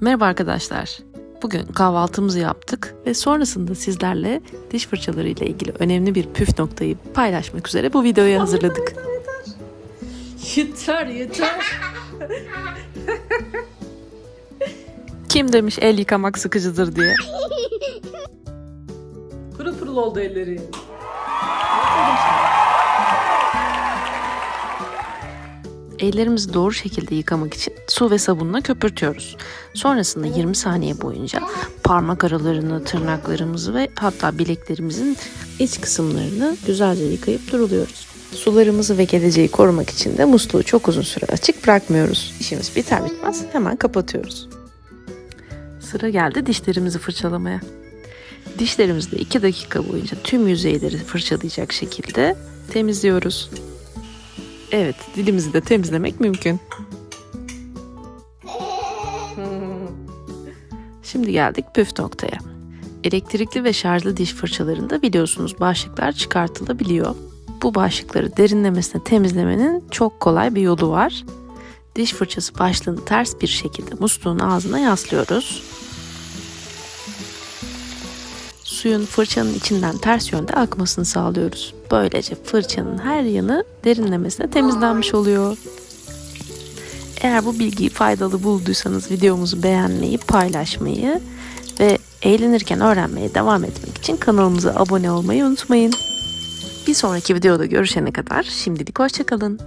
Merhaba arkadaşlar. Bugün kahvaltımızı yaptık ve sonrasında sizlerle diş fırçaları ile ilgili önemli bir püf noktayı paylaşmak üzere bu videoyu hazırladık. Yeter yeter. Kim demiş el yıkamak sıkıcıdır diye. Pırıl pırıl oldu elleri. Ellerimizi doğru şekilde yıkamak için su ve sabunla köpürtüyoruz. Sonrasında 20 saniye boyunca parmak aralarını, tırnaklarımızı ve hatta bileklerimizin iç kısımlarını güzelce yıkayıp duruluyoruz. Sularımızı ve geleceği korumak için de musluğu çok uzun süre açık bırakmıyoruz. İşimiz biter bitmez hemen kapatıyoruz. Sıra geldi dişlerimizi fırçalamaya. Dişlerimizi de 2 dakika boyunca tüm yüzeyleri fırçalayacak şekilde temizliyoruz. Evet, dilimizi de temizlemek mümkün. Şimdi geldik püf noktaya. Elektrikli ve şarjlı diş fırçalarında biliyorsunuz başlıklar çıkartılabiliyor. Bu başlıkları derinlemesine temizlemenin çok kolay bir yolu var. Diş fırçası başlığını ters bir şekilde musluğun ağzına yaslıyoruz. Suyun fırçanın içinden ters yönde akmasını sağlıyoruz. Böylece fırçanın her yanı derinlemesine temizlenmiş oluyor. Eğer bu bilgiyi faydalı bulduysanız videomuzu beğenmeyi, paylaşmayı ve eğlenirken öğrenmeye devam etmek için kanalımıza abone olmayı unutmayın. Bir sonraki videoda görüşene kadar şimdilik hoşçakalın.